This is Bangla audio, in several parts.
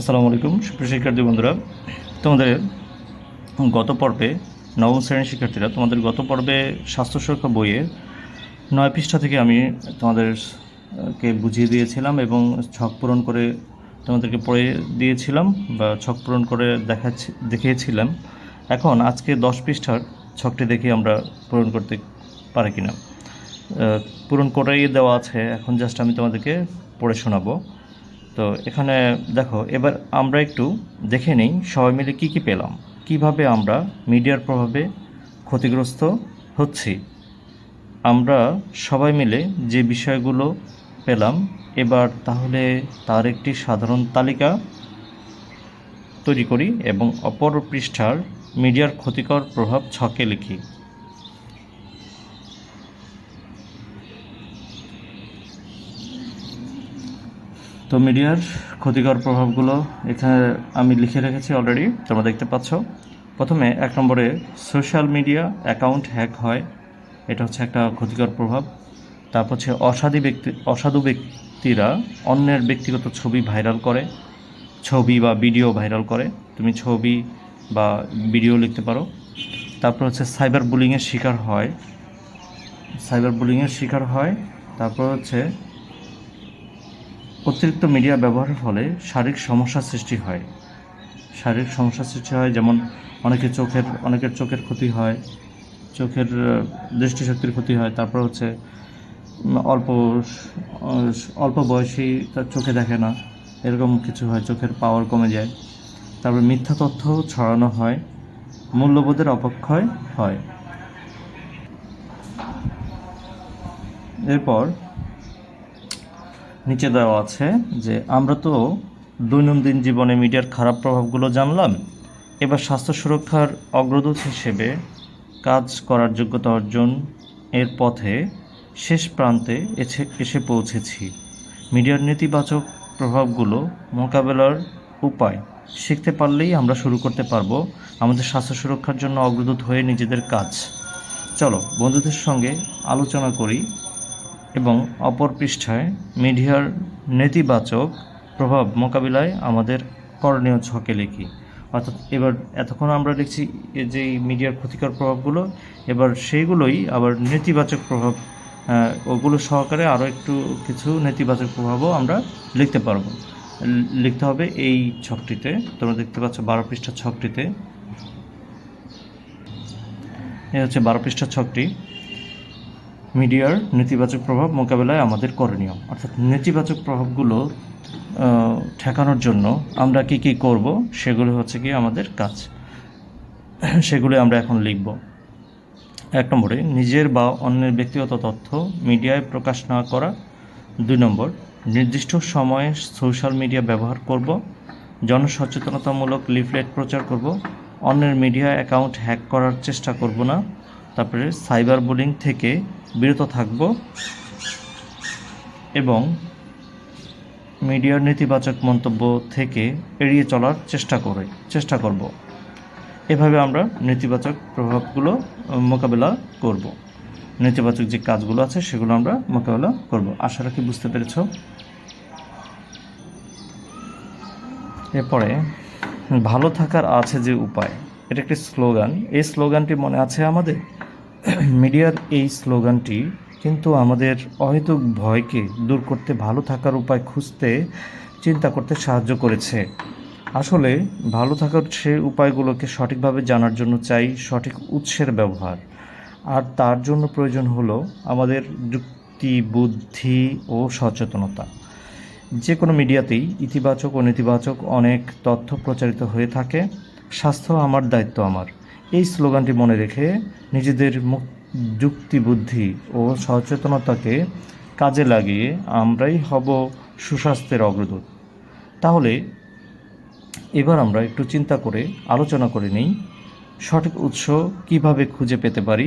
আসসালামু আলাইকুম। শিক্ষার্থী বন্ধুরা, তোমাদের গত পর্বে নবম শ্রেণির শিক্ষার্থীরা তোমাদের গত পর্বে স্বাস্থ্য সুরক্ষা বইয়ের নয় পৃষ্ঠা থেকে আমি তোমাদেরকে বুঝিয়ে দিয়েছিলাম এবং ছক পূরণ করে তোমাদেরকে পড়ে দিয়েছিলাম বা ছক পূরণ করে দেখাচ্ছি, দেখিয়েছিলাম। এখন আজকে দশ পৃষ্ঠার ছকটি দেখে আমরা পূরণ করতে পারি কিনা। পূরণ করেই দেওয়া আছে, এখন জাস্ট আমি তোমাদেরকে পড়ে শোনাবো। তো এখানে দেখো, এবার আমরা একটু দেখে নিই সবাই মিলে কি কি পেলাম। কীভাবে আমরা মিডিয়ার প্রভাবে ক্ষতিগ্রস্ত হচ্ছি? আমরা সবাই মিলে যে বিষয়গুলো পেলাম, এবার তাহলে তার একটি সাধারণ তালিকা তৈরি করি এবং অপর পৃষ্ঠার মিডিয়ার ক্ষতিকর প্রভাব ছকে লিখি। তো মিডিয়ার ক্ষতিকর প্রভাবগুলো এখানে আমি লিখে রেখেছি অলরেডি তোমরা দেখতে পাচ্ছ। প্রথমে এক নম্বরে সোশ্যাল মিডিয়া অ্যাকাউন্ট হ্যাক হয়। এটা হচ্ছে একটা ক্ষতিকর প্রভাব। তারপর হচ্ছে অসাধু ব্যক্তি, অসাধু ব্যক্তিরা অন্যের ব্যক্তিগত ছবি ভাইরাল করে, ছবি বা ভিডিও ভাইরাল করে। তুমি ছবি বা ভিডিও লিখতে পারো। তারপর হচ্ছে সাইবার বুলিংয়ের শিকার হয়। সাইবার বুলিংয়ের শিকার হয়। তারপর হচ্ছে অতিরিক্ত মিডিয়া ব্যবহারের ফলে শারীরিক সমস্যার সৃষ্টি হয়। শারীরিক সমস্যার সৃষ্টি হয়, যেমন অনেকের চোখের অনেকের চোখের ক্ষতি হয়, চোখের দৃষ্টিশক্তির ক্ষতি হয়, তারপর হচ্ছে অল্প অল্প বয়সী তার চোখে দেখে না, এরকম কিছু হয়, চোখের পাওয়ার কমে যায়। তারপর মিথ্যা তথ্য ছড়ানো হয়, মূল্যবোধের অপক্ষয় হয়। এরপর নিচে দেওয়া আছে যে, আমরা তো দৈনন্দিন জীবনে মিডিয়ার খারাপ প্রভাবগুলো জানলাম। এবার স্বাস্থ্য সুরক্ষার অগ্রদূত হিসেবে কাজ করার যোগ্যতা অর্জন এর পথে শেষ প্রান্তে এসে এসে পৌঁছেছি। মিডিয়ার নেতিবাচক প্রভাবগুলো মোকাবেলার উপায় শিখতে পারলেই আমরা শুরু করতে পারব। আমাদের স্বাস্থ্য সুরক্ষার জন্য অগ্রদূত হয়ে নিজেদের কাজ। চলো, বন্ধুদের সঙ্গে আলোচনা করি। এবং অপর পৃষ্ঠায় মিডিয়ার নেতিবাচক প্রভাব মোকাবিলায় আমাদের করণীয় ছকে লিখি। অর্থাৎ এবার এতক্ষণ আমরা লিখছি যে মিডিয়ার ক্ষতিকর প্রভাবগুলো, এবার সেইগুলোই আবার নেতিবাচক প্রভাব ওগুলো সহকারে আরও একটু কিছু নেতিবাচক প্রভাবও আমরা লিখতে পারব। লিখতে হবে এই ছকটিতে, তোমরা দেখতে পাচ্ছ বারো পৃষ্ঠা ছকটিতে। এ হচ্ছে বারো পৃষ্ঠা ছকটি। মিডিয়ার নেতিবাচক প্রভাব মোকাবেলায় আমাদের করণীয়। অর্থাৎ নেতিবাচক প্রভাবগুলো ঠেকানোর জন্য আমরা কি কি করব, সেগুলো হচ্ছে কি আমাদের কাজ। সেগুলো আমরা এখন লিখব। এক নম্বরে, নিজের বা অন্যের ব্যক্তিগত তথ্য মিডিয়ায় প্রকাশ না করা। দুই নম্বর, নির্দিষ্ট সময়ে সোশ্যাল মিডিয়া ব্যবহার করব। জনসচেতনতামূলক লিফলেট প্রচার করব। অন্যের মিডিয়া অ্যাকাউন্ট হ্যাক করার চেষ্টা করব না। তারপরে সাইবার বুলিং থেকে বিরত থাকব এবং মিডিয়ার নেতিবাচক মন্তব্য থেকে এড়িয়ে চলার চেষ্টা করে, চেষ্টা করব। এভাবে আমরা নেতিবাচক প্রভাবগুলো মোকাবেলা করব। নেতিবাচক যে কাজগুলো আছে সেগুলো আমরা মোকাবেলা করব। আশা রাখি বুঝতে পেরেছ। এরপরে, ভালো থাকার আছে যে উপায়, এটা একটি স্লোগান। এই স্লোগানটি মনে আছে আমাদের? মিডিয়ার এই স্লোগানটি কিন্তু আমাদের অহেতুক ভয়কে দূর করতে, ভালো থাকার উপায় খুঁজতে চিন্তা করতে সাহায্য করেছে। আসলে, ভালো থাকার সে উপায়গুলোকে সঠিকভাবে জানার জন্য চাই সঠিক উৎসের ব্যবহার। আর তার জন্য প্রয়োজন হলো আমাদের যুক্তি, বুদ্ধি ও সচেতনতা। যে কোনো মিডিয়াতেই ইতিবাচক ও নেতিবাচক অনেক তথ্য প্রচারিত হয়ে থাকে। স্বাস্থ্য আমার দায়িত্ব আমার। এই স্লোগানটি মনে রেখে নিজেদের যুক্তি, বুদ্ধি ও সচেতনতাকে কাজে লাগিয়ে আমরাই হব সুস্বাস্থ্যের অগ্রদূত। তাহলে এবার আমরা একটু চিন্তা করে আলোচনা করে নিই, সঠিক উৎস কীভাবে খুঁজে পেতে পারি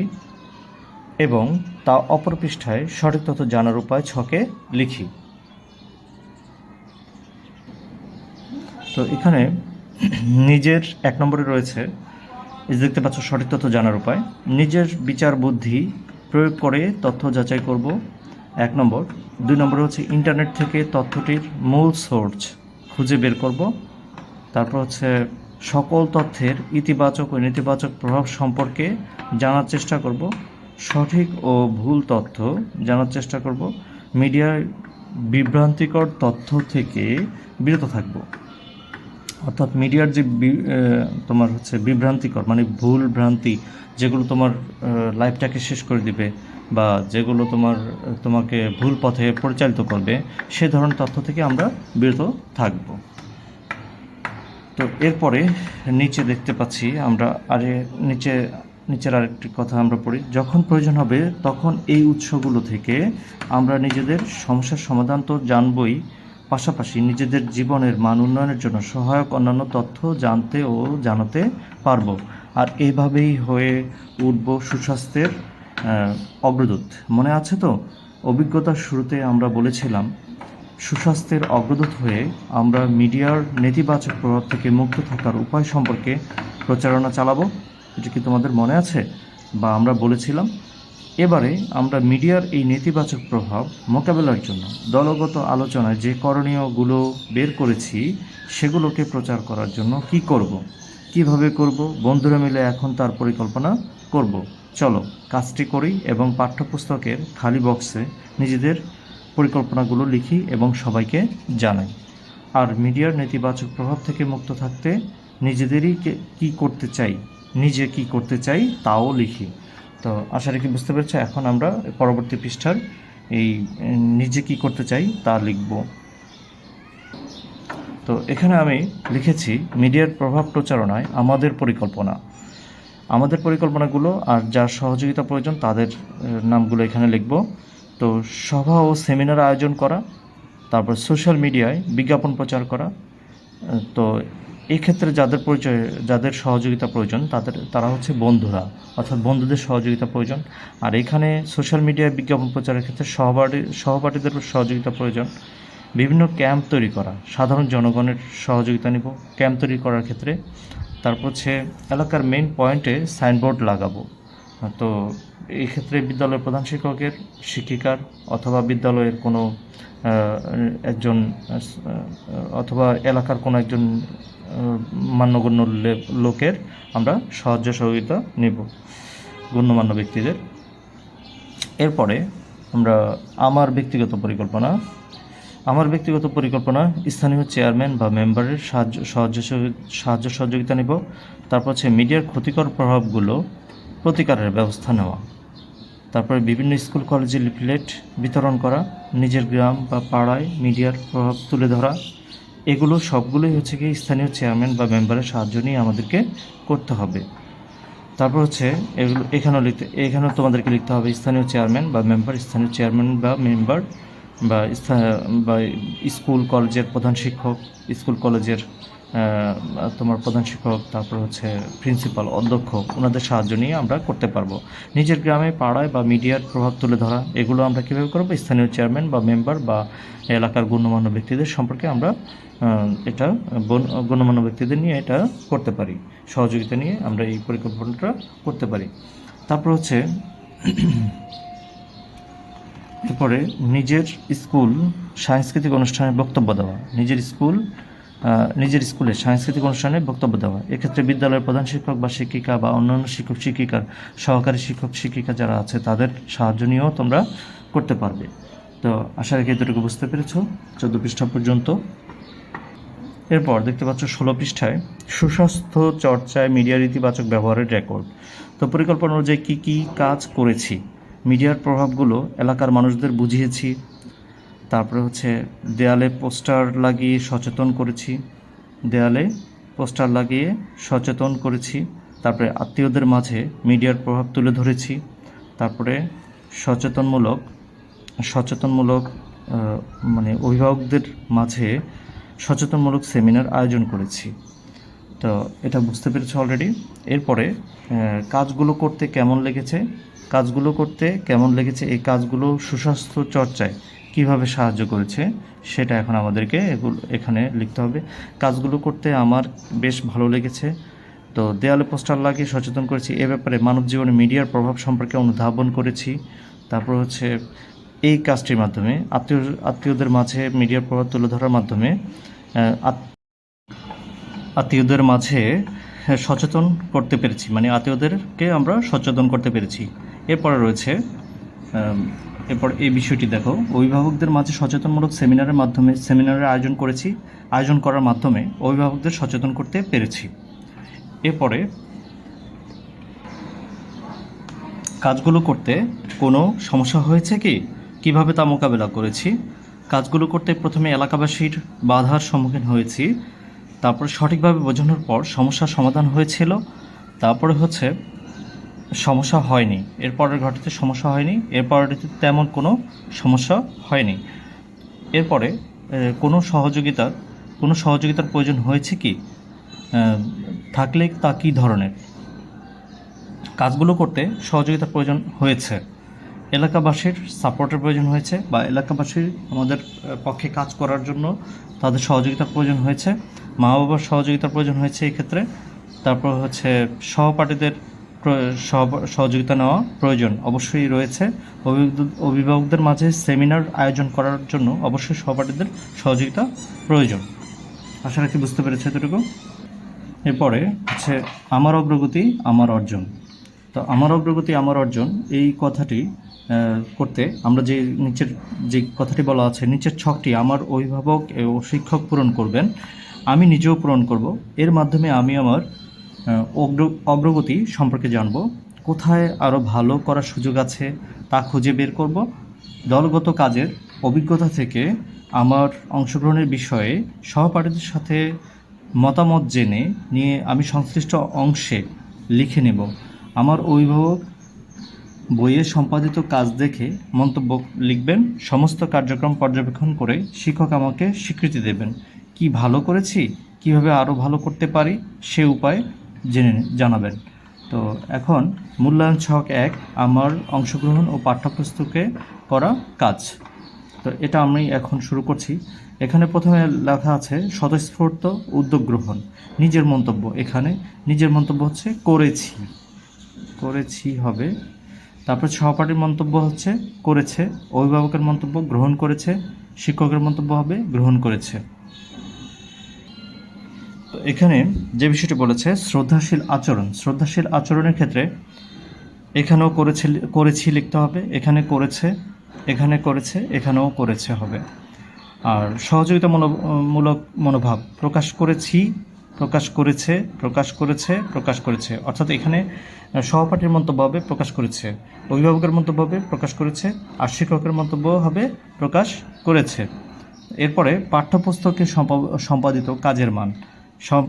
এবং তা অপর পৃষ্ঠায় সঠিক তথ্য জানার উপায় ছকে লিখি। তো এখানে নিজের এক নম্বরে রয়েছে দেখতে পাচ্ছ, সঠিক তথ্য জানার উপায়। নিজের বিচার বুদ্ধি প্রয়োগ করে তথ্য যাচাই করব, এক নম্বর। দুই নম্বর হচ্ছে, ইন্টারনেট থেকে তথ্যটির মূল সোর্স খুঁজে বের করব। তারপর হচ্ছে, সকল তথ্যের ইতিবাচক ও নেতিবাচক প্রভাব সম্পর্কে জানার চেষ্টা করব। সঠিক ও ভুল তথ্য জানার চেষ্টা করব। মিডিয়ার বিভ্রান্তিকর তথ্য থেকে বিরত থাকব। অর্থাৎ মিডিয়ার যে তোমার হচ্ছে বিভ্রান্তিকর মানে ভুল ভ্রান্তি, যেগুলো তোমার লাইফটাকে শেষ করে দিবে বা যেগুলো তোমার তোমাকে ভুল পথে পরিচালিত করবে, সে ধরনের তথ্য থেকে আমরা বিরত থাকব। তো এরপরে নিচে দেখতে পাচ্ছি আমরা আরে, নিচে, নিচের আরেকটি কথা আমরা পড়ি, যখন প্রয়োজন হবে তখন এই উৎসগুলো থেকে আমরা নিজেদের সমস্যার সমাধান তো জানবই পাশাপাশি নিজেদের জীবনের মান উন্নয়নের জন্য সহায়ক অন্যান্য তথ্য জানতে ও জানাতে পারব। আর এভাবেই হয়ে উঠব সুস্বাস্থ্যের অগ্রদূত। মনে আছে তো? অভিজ্ঞতার শুরুতে আমরা বলেছিলাম, সুস্বাস্থ্যের অগ্রদূত হয়ে আমরা মিডিয়ার নেতিবাচক প্রভাব থেকে মুক্ত থাকার উপায় সম্পর্কে প্রচারণা চালাবো। এটা কি তোমাদের মনে আছে? বা আমরা বলেছিলাম এবারে আমরা মিডিয়ার এই নেতিবাচক প্রভাব মোকাবেলার জন্য দলগত আলোচনায় যে করণীয়গুলো বের করেছি, সেগুলোকে প্রচার করার জন্য কি করব। কীভাবে করব, বন্ধুরা মিলে এখন তার পরিকল্পনা করব চলো, কাজটি করি এবং পাঠ্যপুস্তকের খালি বক্সে নিজেদের পরিকল্পনাগুলো লিখি এবং সবাইকে জানাই আর মিডিয়ার নেতিবাচক প্রভাব থেকে মুক্ত থাকতে নিজেদেরই কে- করতে চাই, নিজে কি করতে চাই, তাও লিখি তো আশা রাখি বুঝতে পেরেছ, এখন আমরা পরবর্তী পৃষ্ঠার এই নিজে কি করতে চাই তা লিখব। তো এখানে আমি লিখেছি, মিডিয়ার প্রভাব প্রচারণায় আমাদের পরিকল্পনা। আমাদের পরিকল্পনাগুলো আর যার সহযোগিতা প্রয়োজন তাদের নামগুলো এখানে লিখব। তো সভা ও সেমিনার আয়োজন করা, তারপর সোশ্যাল মিডিয়ায় বিজ্ঞাপন প্রচার করা তো এই ক্ষেত্রে যাদের পরিচয়, যাদের সহযোগিতা প্রয়োজন, তাদের, তারা হচ্ছে বন্ধুরা, অর্থাৎ বন্ধুদের সহযোগিতা প্রয়োজন। আর এখানে সোশ্যাল মিডিয়ায় বিজ্ঞাপন প্রচারের ক্ষেত্রে সহপাঠী, সহপাঠীদের সহযোগিতা প্রয়োজন। বিভিন্ন ক্যাম্প তৈরি করা, সাধারণ জনগণের সহযোগিতা নিব। ক্যাম্প তৈরি করার ক্ষেত্রে তারপর হচ্ছে এলাকার মেন পয়েন্টে সাইনবোর্ড লাগাবো। তো এই ক্ষেত্রে বিদ্যালয়ের প্রধান শিক্ষকের, শিক্ষিকার, অথবা বিদ্যালয়ের কোনো একজন অথবা এলাকার কোনো একজন মান্যগণ্য লোকের আমরা সাহায্য সহযোগিতা নেব গণ্যমান্য ব্যক্তিদের। এরপরে আমরা আমার ব্যক্তিগত পরিকল্পনা। আমার ব্যক্তিগত পরিকল্পনা, স্থানীয় চেয়ারম্যান বা মেম্বারের সাহায্য সাহায্য সাহায্য সহযোগিতা নেব। তারপর হচ্ছে মিডিয়ার ক্ষতিকর প্রভাবগুলো প্রতিকারের ব্যবস্থা নেওয়া। তারপরে বিভিন্ন স্কুল, কলেজে লিফলেট বিতরণ করা, নিজের গ্রাম বা পাড়ায় মিডিয়ার প্রভাব তুলে ধরা এগুলো সবগুলোই হচ্ছে কি স্থানীয় চেয়ারম্যান বা মেম্বারের সাহায্য নিয়ে আমাদেরকে করতে হবে। তারপর হচ্ছে এগুলো এখানেও লিখতে, এখানেও তোমাদেরকে লিখতে হবে স্থানীয় চেয়ারম্যান বা মেম্বার স্থানীয় চেয়ারম্যান বা মেম্বার বা বা স্কুল কলেজের প্রধান শিক্ষক, স্কুল কলেজের তোমার প্রধান শিক্ষক, তারপর হচ্ছে প্রিন্সিপাল অধ্যক্ষ, ওনাদের সাহায্য নিয়ে আমরা করতে পারব। নিজের গ্রামে, পাড়ায় বা মিডিয়ার প্রভাব তুলে ধরা, এগুলো আমরা কীভাবে করব? স্থানীয় চেয়ারম্যান বা মেম্বার বা এলাকার গণ্যমান্য ব্যক্তিদের সম্পর্কে আমরা এটা গণ- গণ্যমান্য ব্যক্তিদের নিয়ে এটা করতে পারি। সহযোগিতা নিয়ে আমরা এই পরিকল্পনাটা করতে পারি। তারপর হচ্ছে, এরপরে নিজের স্কুল সাংস্কৃতিক অনুষ্ঠানে বক্তব্য দেওয়া। নিজের স্কুল নিজের স্কুলে সাংস্কৃতিক অনুষ্ঠানে বক্তব্য দেওয়া। এক্ষেত্রে বিদ্যালয়ের প্রধান শিক্ষক বা শিক্ষিকা বা অন্যান্য শিক্ষক, শিক্ষিকার, সহকারী শিক্ষক, শিক্ষিকা যারা আছে, তাদের সাহায্য নিয়েও তোমরা করতে পারবে। তো আশা রাখি এতটুকু বুঝতে পেরেছ। চোদ্দ পৃষ্ঠা পর্যন্ত। এরপর দেখতে পাচ্ছ ষোলো পৃষ্ঠায়, সুস্বাস্থ্য চর্চায় মিডিয়ার ইতিবাচক ব্যবহারের রেকর্ড। তো পরিকল্পনা অনুযায়ী কী কী কাজ করেছি, মিডিয়ার প্রভাবগুলো এলাকার মানুষদের বুঝিয়েছি তারপরে হচ্ছে দেয়ালে পোস্টার লাগিয়ে সচেতন করেছি, দেয়ালে পোস্টার লাগিয়ে সচেতন করেছি, তারপরে আত্মীয়দের মাঝে মিডিয়ার প্রভাব তুলে ধরেছি, তারপরে সচেতনমূলক সচেতনমূলক মানে অভিভাবকদের মাঝে সচেতনমূলক সেমিনার আয়োজন করেছি। তো এটা বুঝতে পেরেছ অলরেডি এরপরে কাজগুলো করতে কেমন লেগেছে? কাজগুলো করতে কেমন লেগেছে? এই কাজগুলো সুস্বাস্থ্য চর্চায় কীভাবে সাহায্য করেছে, সেটা এখন আমাদেরকে এগুলো এখানে লিখতে হবে। কাজগুলো করতে আমার বেশ ভালো লেগেছে। তো দেয়ালে পোস্টার লাগিয়ে সচেতন করেছি। এ ব্যাপারে মানব জীবনে মিডিয়ার প্রভাব সম্পর্কে অনুধাবন করেছি। তারপর হচ্ছে এই কাজটির মাধ্যমে, আত্মীয়, আত্মীয়দের মাঝে মিডিয়ার প্রভাব তুলে ধরার মাধ্যমে আত্মীয়দের মাঝে সচেতন করতে পেরেছি। মানে আত্মীয়দেরকে আমরা সচেতন করতে পেরেছি। এরপরে রয়েছে এরপর এই বিষয়টি দেখো। অভিভাবকদের মাঝে সচেতনমূলক সেমিনারের মাধ্যমে, সেমিনারের আয়োজন করেছি, আয়োজন করার মাধ্যমে অভিভাবকদের সচেতন করতে পেরেছি। এরপরে কাজগুলো করতে কোনো সমস্যা হয়েছে কি? কীভাবে তা মোকাবেলা করেছি? কাজগুলো করতে প্রথমে এলাকাবাসীর বাধার সম্মুখীন হয়েছি। তারপর সঠিকভাবে বোঝানোর পর সমস্যার সমাধান হয়েছিল। তারপরে হচ্ছে সমস্যা হয়নি। এরপরের ঘটতে সমস্যা হয়নি। এরপরটিতে তেমন কোনো সমস্যা হয়নি। এরপরে কোনো সহযোগিতার কোনো সহযোগিতার প্রয়োজন হয়েছে কি? থাকলে তা কী ধরনের? কাজগুলো করতে সহযোগিতার প্রয়োজন হয়েছে। এলাকাবাসীর সাপোর্টের প্রয়োজন হয়েছে বা এলাকাবাসীর আমাদের পক্ষে কাজ করার জন্য তাদের সহযোগিতার প্রয়োজন হয়েছে। মা বাবার সহযোগিতার প্রয়োজন হয়েছে এই ক্ষেত্রে। তারপর হচ্ছে সহপাঠীদের সহযোগিতা নেওয়া প্রয়োজন। অবশ্যই রয়েছে। অভিভাবকদের- মাঝে সেমিনার আয়োজন করার জন্য অবশ্যই সহপাঠীদের সহযোগিতা প্রয়োজন। আশা রাখি বুঝতে পেরেছে এতটুকু। এরপরে হচ্ছে, আমার অগ্রগতি, আমার অর্জন। তো আমার অগ্রগতি, আমার অর্জন এই কথাটি করতে আমরা যে নিচের যে কথাটি বলা আছে, নিচের ছকটি আমার অভিভাবক ও শিক্ষক পূরণ করবেন। আমি নিজেও পূরণ করব। এর মাধ্যমে আমি আমার অগ্রগতি সম্পর্কে জানব। কোথায় আরও ভালো করার সুযোগ আছে তা খুঁজে বের করব। দলগত কাজের অভিজ্ঞতা থেকে আমার অংশগ্রহণের বিষয়ে সহপাঠীদের সাথে মতামত জেনে নিয়ে আমি সংশ্লিষ্ট অংশে লিখে নেব। আমার অভিভাবক বইয়ে সম্পাদিত কাজ দেখে মন্তব্য লিখবেন। সমস্ত কার্যক্রম পর্যবেক্ষণ করে শিক্ষক আমাকে স্বীকৃতি দেবেন। কি ভালো করেছি? কীভাবে আরও ভালো করতে পারি? সে উপায় জেনে জানাবেন। তো এখন মূল্যায়ন ছক এক, আমার অংশগ্রহণ ও পাঠ্যপুস্তকে করা কাজ। তো এটা আমি এখন শুরু করছি। এখানে প্রথমে লেখা আছে, স্বতঃস্ফূর্ত উদ্যোগ গ্রহণ, নিজের মন্তব্য। এখানে নিজের মন্তব্য হচ্ছে, করেছি। করেছি হবে। তারপর সহপাঠীর মন্তব্য হচ্ছে, করেছে। অভিভাবকের মন্তব্য, গ্রহণ করেছে। শিক্ষকের মন্তব্য হবে, গ্রহণ করেছে। তো এখানে যে বিষয়টি বলেছে, শ্রদ্ধাশীল আচরণ। শ্রদ্ধাশীল আচরণের ক্ষেত্রে এখানেও করেছে, করেছি লিখতে হবে, এখানে করেছে এখানে করেছে, এখানেও করেছে হবে। আর সহযোগিতামূলক মূলক মনোভাব, প্রকাশ করেছি, প্রকাশ করেছে প্রকাশ করেছে প্রকাশ করেছে। অর্থাৎ এখানে সহপাঠীর মন্তব্য হবে, প্রকাশ করেছে। অভিভাবকের মন্তব্য হবে, প্রকাশ করেছে। আর শিক্ষকের মন্তব্য হবে, প্রকাশ করেছে। এরপরে পাঠ্যপুস্তকে সম্পা- সম্পাদিত কাজের মান। সব-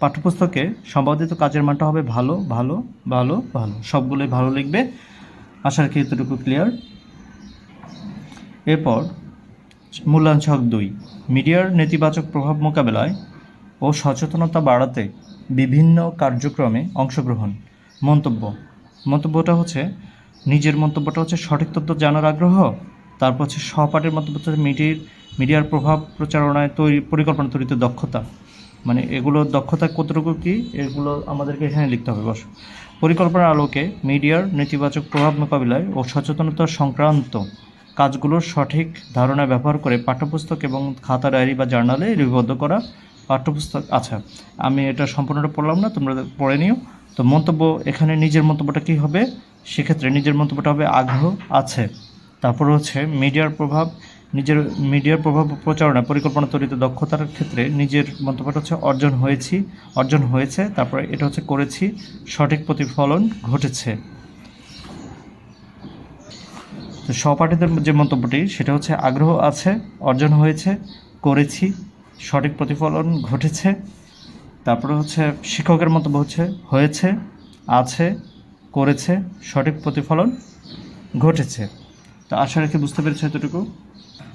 পাঠ্যপুস্তকে সম্পাদিত কাজের মানটা হবে ভালো ভালো ভালো ভালো। সবগুলোই ভালো লিখবে। আশা রাখি এতটুকু ক্লিয়ার এরপর, মূল্যায়ন ছক দুই। মিডিয়ার নেতিবাচক প্রভাব মোকাবেলায় ও সচেতনতা বাড়াতে বিভিন্ন কার্যক্রমে অংশগ্রহণ। মন্তব্য। মন্তব্যটা হচ্ছে, নিজের মন্তব্যটা হচ্ছে সঠিক তথ্য জানার আগ্রহ, তারপর হচ্ছে সহপাঠীর মন্তব্য হচ্ছে মিডিয়ার মিডিয়ার প্রভাব প্রচারণায় তৈরি, পরিকল্পনা তৈরিতে দক্ষতা। মানে এগুলো দক্ষতা কতটুকু কি, এগুলো আমাদেরকে এখানে লিখতে হবে, বস। পরিকল্পনার আলোকে মিডিয়ার নেতিবাচক প্রভাব মোকাবিলায় ও সচেতনতা সংক্রান্ত কাজগুলোর সঠিক ধারণা ব্যবহার করে পাঠ্যপুস্তক এবং খাতা, ডায়েরি বা জার্নালে লিপিবদ্ধ করা পাঠ্যপুস্তক। আচ্ছা আমি এটা সম্পূর্ণটা পড়লাম না, তোমরা পড়ে নিও। তো মন্তব্য এখানে নিজের মন্তব্যটা কী হবে? সেক্ষেত্রে নিজের মন্তব্যটা হবে, আগ্রহ আছে। তারপর হচ্ছে, মিডিয়ার প্রভাব নিজের মিডিয়ার প্রভাব প্রচারণা পরিকল্পনা তৈরিতে দক্ষতার ক্ষেত্রে নিজের মন্তব্যটা হচ্ছে অর্জন হয়েছি, অর্জন হয়েছে, তারপরে এটা হচ্ছে করেছি, সঠিক প্রতিফলন ঘটেছে। তো সহপাঠীদের যে মন্তব্যটি, সেটা হচ্ছে আগ্রহ আছে, অর্জন হয়েছে, করেছি, সঠিক প্রতিফলন ঘটেছে। তারপরে হচ্ছে শিক্ষকের মন্তব্য হচ্ছে হয়েছে, আছে, করেছে, সঠিক প্রতিফলন ঘটেছে। তো আশা রাখি বুঝতে পেরেছে এতটুকু।